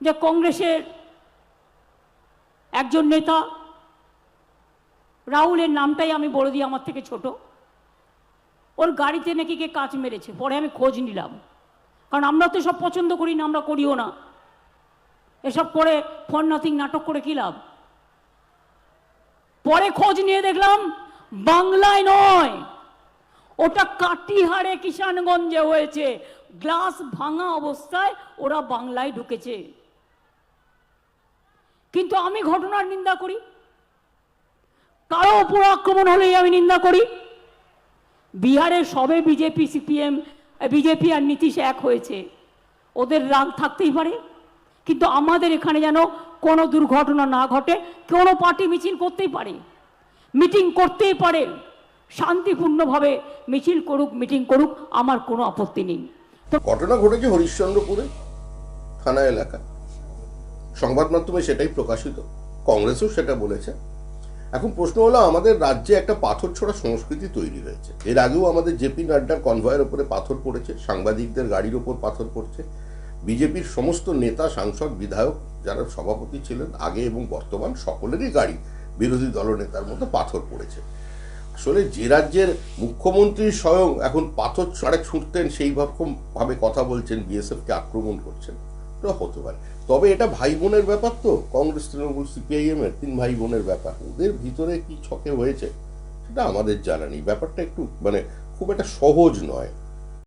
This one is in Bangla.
যে কংগ্রেসের একজন নেতা, রাহুলের নামটাই আমি বলে দিই আমার থেকে ছোট। ওর গাড়িতে নাকি কে কাজ মেরেছে, পরে আমি খোঁজ নিলাম। কারণ আমরা তো সব পছন্দ করি না, আমরা করিও না। এসব করে ফোন নাথিং নাটক করে কি লাভ? পরে খোঁজ নিয়ে দেখলাম, বাংলায় নয়। ওটা কাটিহারে কিষানগঞ্জে হয়েছে। গ্লাস ভাঙা অবস্থায় ওরা বাংলায় ঢুকেছে। কিন্তু আমি ঘটনার নিন্দা করি। কারও উপর আক্রমণ হলেই আমি নিন্দা করি। বিহারে সবে বিজেপি, সিপিএম বিজেপি আর নীতিশ এক হয়েছে। ওদের রাগ থাকতেই পারে, কিন্তু আমাদের এখানে যেন কোনো দুর্ঘটনা না ঘটে, কোনো পার্টি মিছিল করতেই পারে। মিটিং করতেই পারে, শান্তিপূর্ণভাবে মিছিল করুক, মিটিং করুক, আমার কোনো আপত্তি নেই। ঘটনা ঘটেছে হরিশ্চন্দ্রপুরে, থানা এলাকা সংবাদ মাধ্যমে সেটাই প্রকাশিত, কংগ্রেসও সেটা বলেছে। এখন প্রশ্ন হলো, আমাদের রাজ্যে একটা পাথর ছোড়া সংস্কৃতি তৈরি হয়েছে। এর আগেও আমাদের জেপি নাড্ডার কনভয়ের উপরে পাথর পড়েছে, সাংবাদিকদের গাড়ির ওপর পাথর পড়ছে। বিজেপির সমস্ত নেতা, সাংসদ, বিধায়ক যারা সভাপতি ছিলেন, আগে এবং বর্তমান, সকলেরই গাড়ি বিরোধী দলনেতার মতো পাথর পড়েছে। আসলে যে রাজ্যের মুখ্যমন্ত্রী স্বয়ং এখন পাথর ছাড়ে ছুটতেন সেই ভাবে কথা বলছেন বিএসএফ কে আক্রমণ করছেন। এটা হতে পারে। তবে এটা ভাই বোনের ব্যাপার তো। কংগ্রেস, তৃণমূল, সিপিআইএম এর তিন ভাই বোনের ব্যাপার। ওদের ভিতরে কি ছকে হয়েছে, সেটা আমাদের জানা নেই। ব্যাপারটা একটু মানে খুব একটা সহজ নয়।